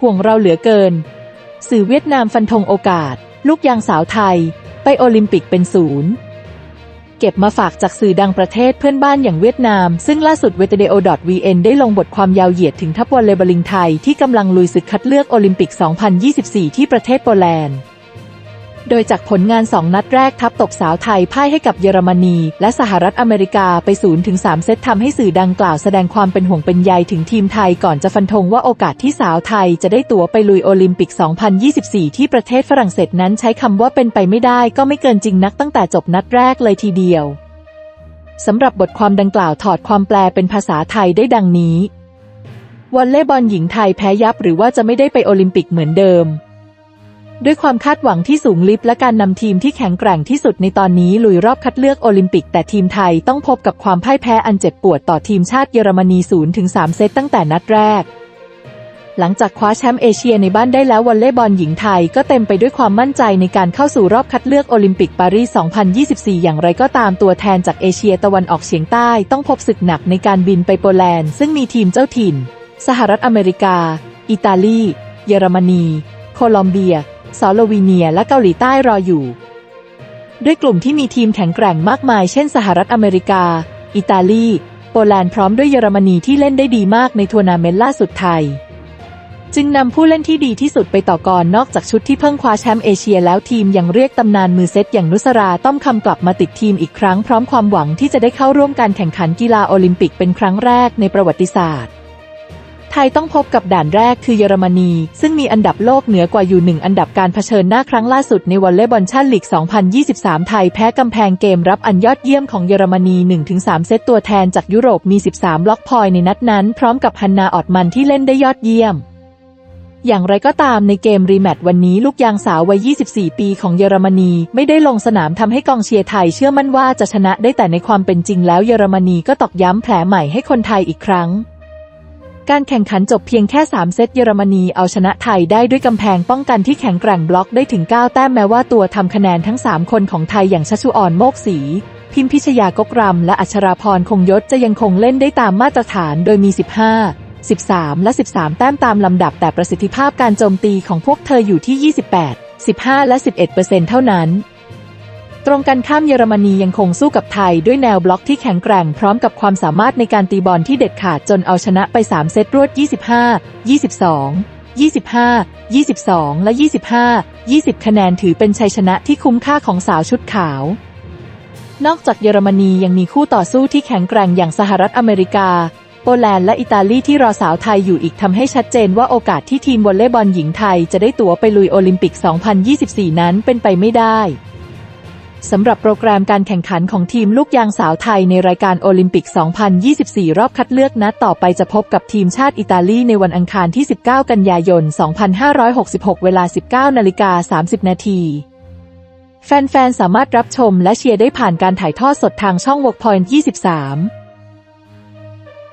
ห่วงเราเหลือเกิน สื่อเวียดนามฟันธงโอกาส ลูกยางสาวไทย ไปโอลิมปิกเป็นศูนย์เก็บมาฝากจากสื่อดังประเทศเพื่อนบ้านอย่างเวียดนาม ซึ่งล่าสุดเวทเดโอ .vn ได้ลงบทความยาวเหยียดถึงทัพวอลเลย์บอลิงไทยที่กำลังลุยศึกคัดเลือกโอลิมปิก 2024 ที่ประเทศโปแลนด์ โดยจากผลงาน 2 นัดแรกทัพตบสาวไทยพ่ายให้กับเยอรมนี และสหรัฐอเมริกาไป0ถึง3เซตทำให้สื่อดังกล่าวแสดงความเป็นห่วงเป็นใยถึงทีมไทยก่อนจะฟันธงว่าโอกาสที่สาวไทยจะได้ตั๋วไปลุยโอลิมปิก 2024 ที่ประเทศฝรั่งเศสนั้นใช้คำว่าเป็นไปไม่ได้ก็ไม่เกินจริงนักตั้งแต่จบนัดแรกเลยทีเดียวสำหรับบทความดังกล่าวถอดความแปลเป็นภาษาไทยได้ดังนี้วอลเลย์บอลหญิงไทยแพ้ยับหรือว่าจะไม่ได้ไปโอลิมปิกเหมือนเดิม ด้วยความคาดหวังที่สูงลิบและการนำทีมที่แข็งแกร่งที่สุดในตอนนี้ลุยรอบคัดเลือกโอลิมปิก แต่ทีมไทยต้องพบกับความพ่ายแพ้อันเจ็บปวดต่อทีมชาติเยอรมนี0ถึง3เซตตั้งแต่นัดแรก หลังจากคว้าแชมป์เอเชียในบ้านได้แล้ววอลเลย์บอลหญิงไทยก็เต็มไปด้วยความมั่นใจในการเข้าสู่รอบคัดเลือกโอลิมปิกปารีส 2024 อย่างไรก็ตามตัวแทนจากเอเชียตะวันออกเฉียงใต้ต้องพบศึกหนักในการบินไปโปแลนด์ซึ่งมีทีมเจ้าถิ่น สหรัฐอเมริกา อิตาลี เยอรมนี โคลอมเบีย สโลวีเนียและเกาหลีใต้รออยู่ ด้วยกลุ่มที่มีทีมแข็งแกร่งมากมาย เช่นสหรัฐอเมริกา อิตาลี โปแลนด์พร้อมด้วยเยอรมนีที่เล่นได้ดีมากในทัวร์นาเมนต์ล่าสุดไทย จึงนำผู้เล่นที่ดีที่สุดไปต่อกรนอกจากชุดที่เพิ่งคว้าแชมป์เอเชียแล้วทีมยังเรียกตำนานมือเซตอย่างนุสราต้อมคำกลับมาติดทีมอีกครั้งพร้อมความหวังที่จะได้เข้าร่วมการแข่งขันกีฬาโอลิมปิกเป็นครั้งแรกในประวัติศาสตร์ ทยต้องพบกับด่านแรกคือเยอรมนี ซึ่งมีอันดับโลกเหนือกว่าอยู่หนึ่งอันดับการเผชิญหน้าครั้งล่าสุดในวอลเลย์บอลชั่นลีก 2023 ไทยแพ้กำแพงเกมรับอันยอดเยี่ยมของเยอรมนี 1-3 เซตตัวแทนจากยุโรปมี 13 ล็อกพอยในนัดนั้น พร้อมกับฮันนาออดมันที่เล่นได้ยอดเยี่ยมอย่างไรก็ตามในเกมรีแมตช์วันนี้ลูกยางสาววัย 24 ปีของเยอรมนีไม่ได้ลงสนามทำให้กองเชียร์ไทยเชื่อมั่นว่าจะชนะได้แต่ในความเป็นจริงแล้วเยอรมนีก็ตอกย้ำแผลใหม่ให้คนไทยอีกครั้ง การแข่งขันจบเพียงแค่ 3 เซตเยอรมนีเอาชนะไทยได้ด้วยกำแพงป้องกันที่แข็งแกร่งบล็อกได้ถึง 9 แต้มแม้ว่าตัวทำคะแนนทั้ง 3 คนของไทยอย่างชัชชุออนโมกศรีพิมพิชยากกรำและอัชราพรคงยศจะยังคงเล่นได้ตามมาตรฐานโดยมี 15 13 และ 13 แต้มตามลำดับแต่ประสิทธิภาพการโจมตีของพวกเธออยู่ที่ 28 15 และ 11เปอร์เซ็นต์เท่านั้น ตรงกันข้ามเยอรมนียังคงสู้กับไทยด้วยแนวบล็อกที่แข็งแกร่งพร้อมกับความสามารถในการตีบอลที่เด็ดขาดจนเอาชนะไป 3 เซตรวด 25 22 25 22 และ 25 20 คะแนนถือเป็นชัยชนะที่คุ้มค่าของสาวชุดขาวนอกจากเยอรมนียังมีคู่ต่อสู้ที่แข็งแกร่งอย่างสหรัฐอเมริกา โปแลนด์และอิตาลีที่รอสาวไทยอยู่อีกทำให้ชัดเจนว่าโอกาสที่ทีมวอลเลย์บอลหญิงไทยจะได้ตั๋วไปลุยโอลิมปิก 2024 นั้นเป็นไปไม่ได้ สำหรับโปรแกรมการแข่งขันของทีมลูกยางสาวไทยในรายการโอลิมปิก 2024 รอบคัดเลือกนัดต่อไปจะพบกับทีมชาติอิตาลีในวันอังคารที่ 19 กันยายน 2566 เวลา 19นาฬิกา30 นาทีแฟนๆ สามารถรับชมและเชียร์ได้ผ่านการถ่ายทอดสดทางช่อง Workpoint 23